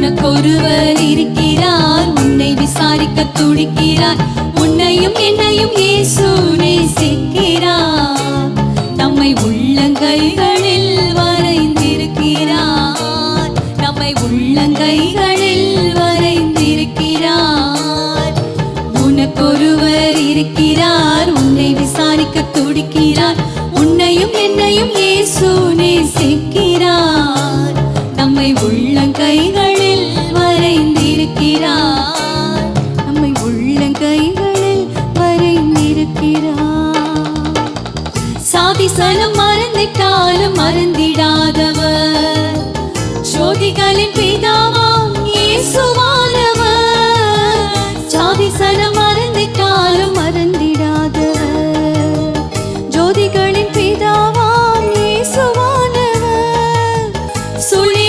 உனக்கொருவர் இருக்கிறார். உன்னை விசாரிக்க துடிக்கிறார். உன்னையும் என்னையும் இயேசு நேசிக்கிறார். நம்மை உள்ளங்கைகளில் வரைந்திருக்கிறார். நம்மை உள்ளங்கைகளில் வரைந்திருக்கிறார். உனக்கொருவர் இருக்கிறார். உன்னை விசாரிக்க துடிக்கிறார். உன்னையும் என்னையும் இயேசு நேசிக்கிறார். நம்மை உள்ளங்கைகள் ஆதிசனம் மறந்துட்டாலும் மறந்திடாதவர். ஜோதிகளின் பிதாவாம் இயேசுவானவர். ஜாதிசனம் மறந்துட்டாலும் மறந்திடாதவர். ஜோதிகளின் பிதாவாம் இயேசுவானவர். சுழி